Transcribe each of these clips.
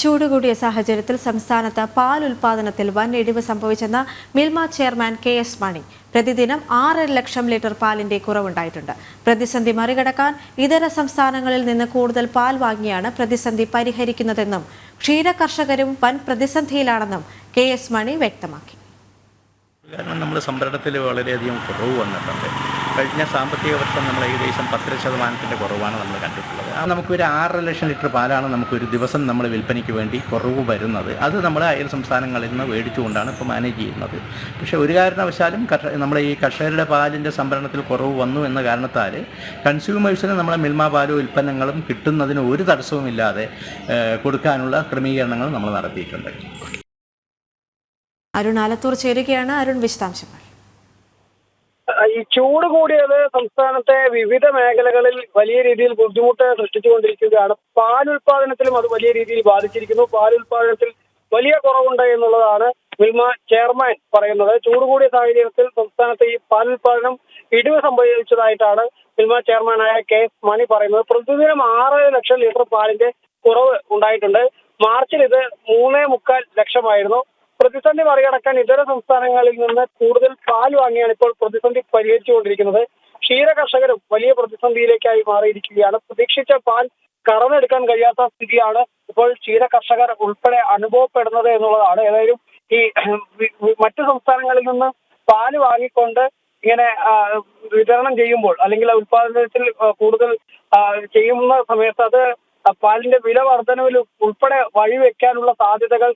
ചൂട് കൂടിയ സാഹചര്യത്തിൽ സംസ്ഥാനത്ത് പാൽ ഉൽപാദനത്തിൽ വൻ ഇടിവ് സംഭവിച്ചെന്ന് Milma chairman K S Mani പ്രതിദിനം ആറര ലക്ഷം ലിറ്റർ പാലിന്റെ കുറവുണ്ടായിട്ടുണ്ട്. പ്രതിസന്ധി മറികടക്കാൻ ഇതര സംസ്ഥാനങ്ങളിൽ നിന്ന് കൂടുതൽ പാൽ വാങ്ങിയാണ് പ്രതിസന്ധി പരിഹരിക്കുന്നതെന്നും ക്ഷീര കർഷകരും വൻ പ്രതിസന്ധിയിലാണെന്നും കെ എസ് മണി വ്യക്തമാക്കി. കാരണം നമ്മൾ സംഭരണത്തിൽ വളരെയധികം കുറവ് വന്നിട്ടുണ്ട്. കഴിഞ്ഞ സാമ്പത്തിക വർഷം നമ്മൾ ഏകദേശം പത്തര ശതമാനത്തിന്റെ കുറവാണ് നമ്മൾ കണ്ടിട്ടുള്ളത്. ആ നമുക്കൊരു ആറര ലക്ഷം ലിറ്റർ പാലാണ് നമുക്കൊരു ദിവസം നമ്മൾ വിൽപ്പനയ്ക്ക് വേണ്ടി കുറവ് വരുന്നത്. അത് നമ്മൾ അയൽ സംസ്ഥാനങ്ങളിൽ നിന്ന് മേടിച്ചുകൊണ്ടാണ് ഇപ്പോൾ മാനേജ് ചെയ്യുന്നത്. പക്ഷേ ഒരു കാരണവശാലും നമ്മൾ നമ്മുടെ ഈ കർഷകരുടെ പാലിന്റെ സംഭരണത്തിൽ കുറവ് വന്നു എന്ന കാരണത്താൽ കൺസ്യൂമേഴ്സിന് നമ്മളെ മിൽമ പാലും ഉൽപ്പന്നങ്ങളും കിട്ടുന്നതിന് ഒരു തടസ്സവുമില്ലാതെ കൊടുക്കാനുള്ള ക്രമീകരണങ്ങൾ നമ്മൾ നടത്തിയിട്ടുണ്ട്. അരുൺ ആലത്തൂർ ചേരുകയാണ്. അരുൺ വിശദാംശങ്ങൾ. ഈ ചൂട് കൂടിയത് സംസ്ഥാനത്തെ വിവിധ മേഖലകളിൽ വലിയ രീതിയിൽ ബുദ്ധിമുട്ട് സൃഷ്ടിച്ചുകൊണ്ടിരിക്കുകയാണ്. പാൽ ഉൽപാദനത്തിലും അത് വലിയ രീതിയിൽ ബാധിച്ചിരിക്കുന്നു. പാൽ ഉൽപാദനത്തിൽ വലിയ കുറവുണ്ട് എന്നുള്ളതാണ് മിൽമ ചെയർമാൻ പറയുന്നത്. ചൂട് കൂടിയ സാഹചര്യത്തിൽ സംസ്ഥാനത്തെ ഈ പാൽ ഉൽപാദനം ഇടിവ് സംഭവിച്ചതായിട്ടാണ് മിൽമ ചെയർമാനായ കെ എസ് മണി പറയുന്നത്. പ്രതിദിനം ആറ് ലക്ഷം ലിറ്റർ പാലിന്റെ കുറവ് ഉണ്ടായിട്ടുണ്ട്. മാർച്ചിൽ ഇത് മൂന്നേ മുക്കാൽ ലക്ഷമായിരുന്നു. പ്രതിസന്ധി മറികടക്കാൻ ഇതര സംസ്ഥാനങ്ങളിൽ നിന്ന് കൂടുതൽ പാൽ വാങ്ങിയാണ് ഇപ്പോൾ പ്രതിസന്ധി പരിഹരിച്ചുകൊണ്ടിരിക്കുന്നത്. ക്ഷീര കർഷകരും വലിയ പ്രതിസന്ധിയിലേക്കായി മാറിയിരിക്കുകയാണ്. പ്രതീക്ഷിച്ച പാൽ കറന്നെടുക്കാൻ കഴിയാത്ത സ്ഥിതിയാണ് ഇപ്പോൾ ക്ഷീര കർഷകർ ഉൾപ്പെടെ അനുഭവപ്പെടുന്നത് എന്നുള്ളതാണ്. ഏതായാലും ഈ മറ്റു സംസ്ഥാനങ്ങളിൽ നിന്ന് പാൽ വാങ്ങിക്കൊണ്ട് ഇങ്ങനെ വിതരണം ചെയ്യുമ്പോൾ അല്ലെങ്കിൽ ഉത്പാദനത്തിൽ കൂടുതൽ ചെയ്യുന്ന സമയത്ത് അത് പാലിന്റെ വില വർധനവിൽ ഉൾപ്പെടെ വഴിവെക്കാനുള്ള സാധ്യതകൾ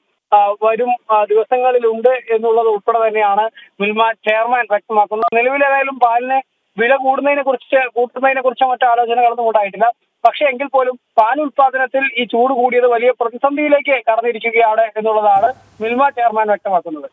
വരും ദിവസങ്ങളിലുണ്ട് എന്നുള്ളത് ഉൾപ്പെടെ തന്നെയാണ് മിൽമ ചെയർമാൻ വ്യക്തമാക്കുന്നത്. നിലവിലേതായാലും പാലിന് വില കൂടുന്നതിനെ കുറിച്ച് കൂട്ടുന്നതിനെ കുറിച്ച് മറ്റു ആലോചനകളൊന്നും ഉണ്ടായിട്ടില്ല. പക്ഷേ എങ്കിൽ പോലും പാൽ ഉൽപാദനത്തിൽ ഈ ചൂട് കൂടിയത് വലിയ പ്രതിസന്ധിയിലേക്ക് കടന്നിരിക്കുകയാണ് എന്നുള്ളതാണ് മിൽമ ചെയർമാൻ വ്യക്തമാക്കുന്നത്.